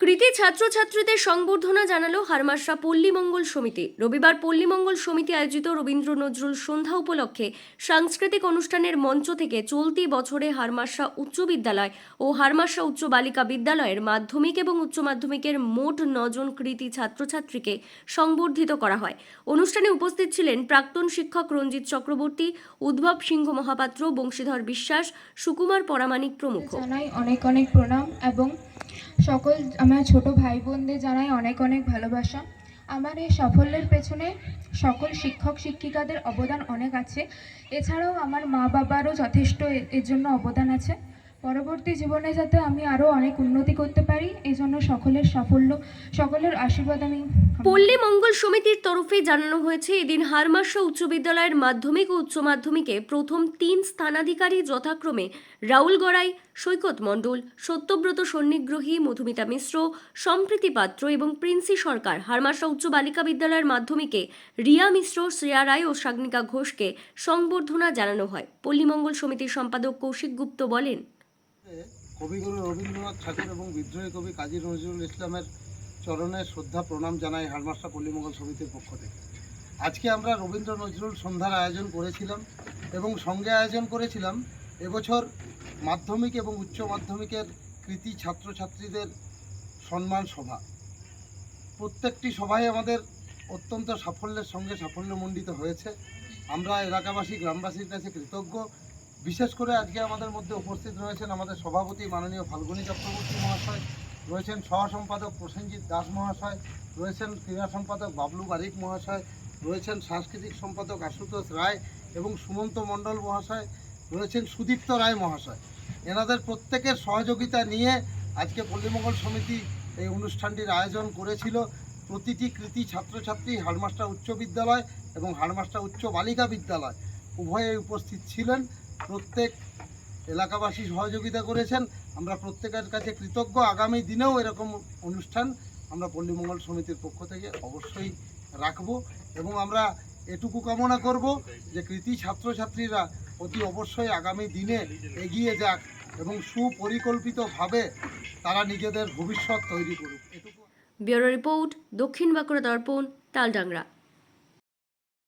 কৃতি ছাত্রছাত্রীদের সংবর্ধনা জানালো হারমাসরা পল্লী মঙ্গল সমিতি। রবিবার পল্লী মঙ্গল সমিতি আয়োজিত রবীন্দ্র নজরুল সন্ধ্যা উপলক্ষে সাংস্কৃতিক অনুষ্ঠানের মঞ্চ থেকে চলতি বছরে হারমাসরা উচ্চ বিদ্যালয় ও হারমাসরা উচ্চ বালিকা বিদ্যালয়ের মাধ্যমিক এবং উচ্চ মাধ্যমিকের মোট নজন কৃতি ছাত্রছাত্রীকে সংবর্ধিত করা হয়। অনুষ্ঠানে উপস্থিত ছিলেন প্রাক্তন শিক্ষক রঞ্জিত চক্রবর্তী, উদ্ভব সিংহ মহাপাত্র, বংশীধর বিশ্বাস, সুকুমার পরামানিক প্রমুখ। অনেক অনেক প্রণাম এবং সকল আমার ছোট ভাই বোনদের জানাই অনেক অনেক ভালোবাসা। আমার এই সাফল্যের পেছনে সকল শিক্ষক শিক্ষিকাদের অবদান অনেক আছে। এছাড়াও আমার মা বাবারও যথেষ্ট এর জন্য অবদান আছে। পরবর্তী জীবনে যাতে আমি আরও অনেক উন্নতি করতে পারি এই জন্য সকলের সাফল্য, সকলের আশীর্বাদ আমি পল্লী মঙ্গল সমিতির তরফে জানানো হয়েছে, এদিন হারমাসা উচ্চ বিদ্যালয়ের মাধ্যমিক ও উচ্চ মাধ্যমিকে প্রথম তিন স্থানাধিকারী যথাক্রমে রাউল গড়াই, সৈকত মণ্ডল, সত্যব্রত সন্নিগ্রহী, মধুমিতা মিশ্র, সম্প্রীতি পাত্র এবং প্রিন্সি সরকার হারমাসা উচ্চ বালিকা বিদ্যালয়ের মাধ্যমিকে রিয়া মিশ্র, শ্রেয়া রায় ও সাগনিকা ঘোষকে সংবর্ধনা জানানো হয়। পল্লীমঙ্গল সমিতির সম্পাদক কৌশিক গুপ্ত বলেন কবিগুরু রবীন্দ্রনাথ ঠাকুর এবং বিদ্রোহী কবি কাজী নজরুল ইসলামের চরণে শ্রদ্ধা, প্রণাম জানাই হারমাস্টার পল্লীমঙ্গল সমিতির পক্ষ থেকে। আজকে আমরা রবীন্দ্র নজরুল সন্ধ্যার আয়োজন করেছিলাম এবং সঙ্গে আয়োজন করেছিলাম এবছর মাধ্যমিক এবং উচ্চ মাধ্যমিকের কৃতি ছাত্রছাত্রীদের সম্মান সভা। প্রত্যেকটি সভায় আমাদের অত্যন্ত সাফল্যের সঙ্গে সাফল্যমণ্ডিত হয়েছে। আমরা এলাকাবাসী, গ্রামবাসীর কাছে কৃতজ্ঞ। বিশেষ করে আজকে আমাদের মধ্যে উপস্থিত রয়েছেন আমাদের সভাপতি মাননীয় ফাল্গুনী চক্রবর্তী মহাশয়, রয়েছেন সহ সম্পাদক প্রসেনজিৎ দাস মহাশয়, রয়েছেন ক্রীড়া সম্পাদক বাবলু বারিক মহাশয়, রয়েছেন সাংস্কৃতিক সম্পাদক আশুতোষ রায় এবং সুমন্ত মণ্ডল মহাশয়, রয়েছেন সুদীপ্ত রায় মহাশয়। এনাদের প্রত্যেকের সহযোগিতা নিয়ে আজকে পল্লীমঙ্গল সমিতি এই অনুষ্ঠানটির আয়োজন করেছিল। প্রতিটি কৃতি ছাত্রছাত্রী হাড়মাস্টার উচ্চ বিদ্যালয় এবং হাড়মাস্টার উচ্চ বালিকা বিদ্যালয় উভয়ে উপস্থিত ছিলেন। প্রত্যেক এলাকাবাসী সহযোগিতা করেছেন। আমরা প্রত্যেকের কাছে কৃতজ্ঞ। আগামী দিনেও এরকম অনুষ্ঠান আমরা পল্লীমঙ্গল সমিতির পক্ষ থেকে অবশ্যই রাখব এবং আমরা এটুকু কামনা করব যে কৃতি ছাত্রছাত্রীরা অতি অবশ্যই আগামী দিনে এগিয়ে যাক এবং সুপরিকল্পিতভাবে তারা নিজেদের ভবিষ্যৎ তৈরি করুক। ব্যুরো রিপোর্ট দক্ষিণ বাঁকুড়া দর্পণ, তালডাংরা।